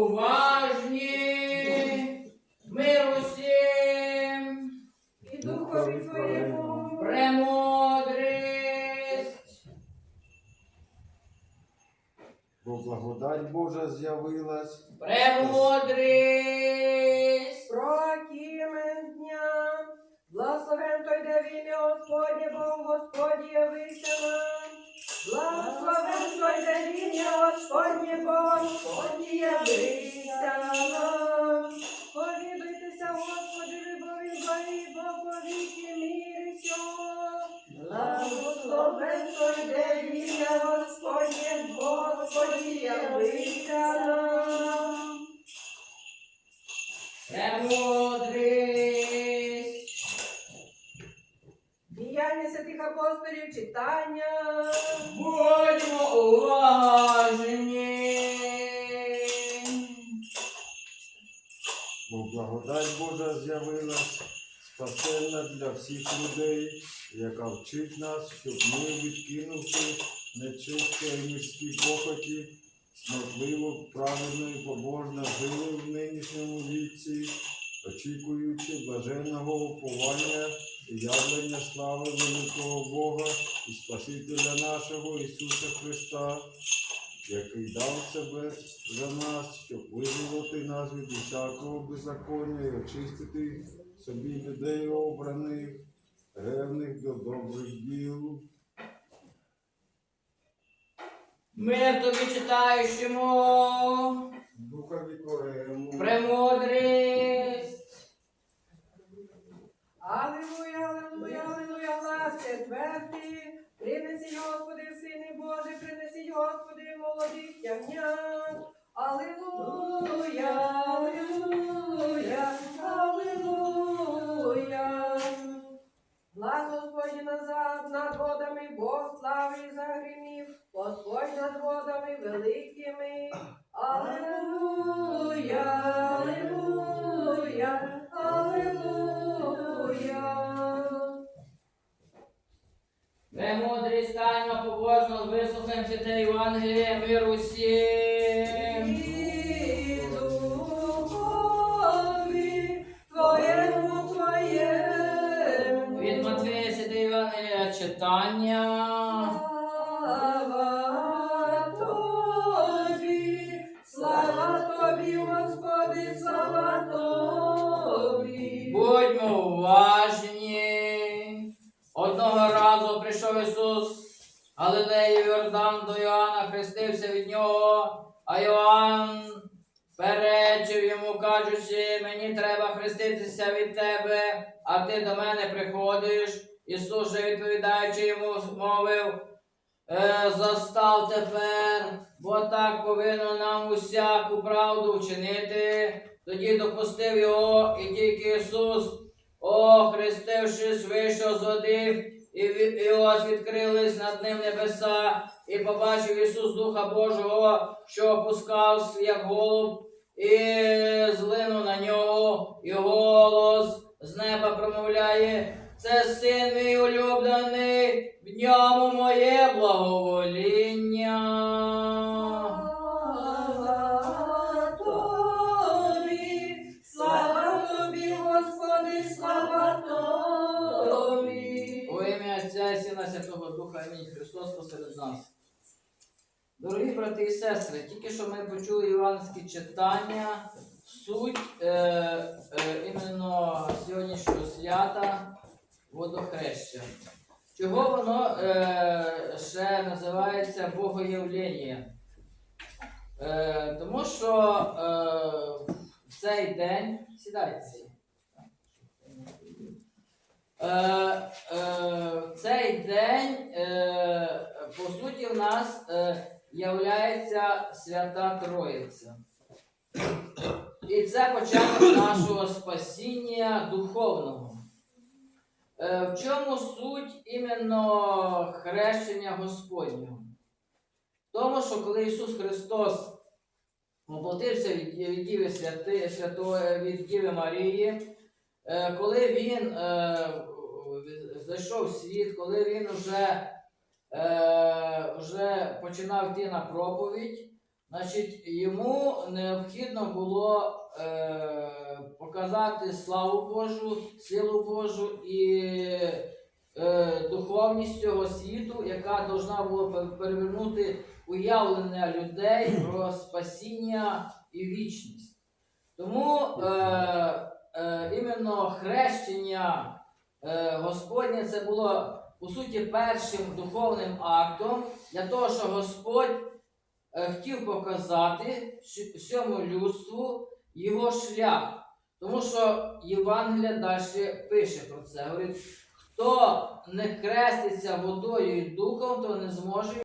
уважні, миру всім і духові твоєму премудрість. Бо благодать Божа з'явилась. Премудрість. Прокімен дня. Благословен той, де в ім'я Господнє, Бог Господь явився нам. Благословен той, де в ім'я Господнє, бо Господь явився нам. Повідуйтеся, Господи, бо він благий, бо повіки міри сього. Благословен той, де в ім'я Господнє, бо Господь явився нам. Премудрість. Діяння святих апостолів, читання. Благодать Божа з'явилась, спасенна для всіх людей, яка вчить нас, щоб ми, відкинувши нечисте і міські похоті, смертливо, праведно і побожно жили в нинішньому віці, очікуючи блаженного уповання і явлення слави великого Бога і Спасителя нашого Ісуса Христа, який дав себе за нас, щоб визволити нас від усякого беззаконня і очистити собі людей обраних, ревних до добрих діл. Мир тобі читаючому. Духові корему. Премудрість. Аллилуйя, аллилуйя, четвертий. Принесіть, Господи, Сини Божий, принесіть, Господи, молодих ягнят. Аллилуйя, аллилуйя, аллилуйя. Глас Господній назад над водами, Бог слави загримів, Господь над водами великими. Премудрість тайно побожно вислухаємо святе Євангеліє Твоєму, Твоєму. Від Матвея святе Євангелія читання. Слава Тобі, Господи, слава Тобі. Будьмо уважні. Прийшов Ісус Галилеї в Йордан до Йоанна, хрестився від нього, а Йоанн перечив йому, кажучи, мені треба хреститися від тебе, а ти до мене приходиш. Ісус же відповідаючи йому, мовив, «Е, застав тепер, бо так повинно нам усяку правду вчинити. Тоді допустив його, і тільки Ісус, охрестившись, вийшов з води, і, і ось відкрились над ним небеса, і побачив Ісус Духа Божого, що опускався, як голуб, і злинув на нього, і голос з неба промовляє. Це син мій улюблений, в ньому моє благовоління. Святого Духа Амінь. Христос посеред нас. Дорогі брати і сестри, тільки що ми почули іванські читання, суть е, е, сьогоднішнього свята водохреща. Чого воно е, ще називається Богоявлення? Е, тому що е, в цей день сідайте. Е, е, в цей день, е, по суті, в нас е, Свята Троїця. І це початок нашого спасіння духовного. Е, в чому суть іменно хрещення Господнього? В тому, що коли Ісус Христос оплатився від, Діви Святої, від Діви Марії, коли він е, зайшов в світ, коли він вже, е, вже починав йти на проповідь, значить, йому необхідно було е, показати славу Божу, силу Божу і е, духовність цього світу, яка повинна була перевернути уявлення людей про спасіння і вічність. Тому е, е, іменно хрещення е, Господнє це було по суті першим духовним актом для того, щоб Господь е, хотів показати всьому людству його шлях. Тому що Євангелія далі пише про це. Говорить, хто не хреститься водою і духом, то не зможе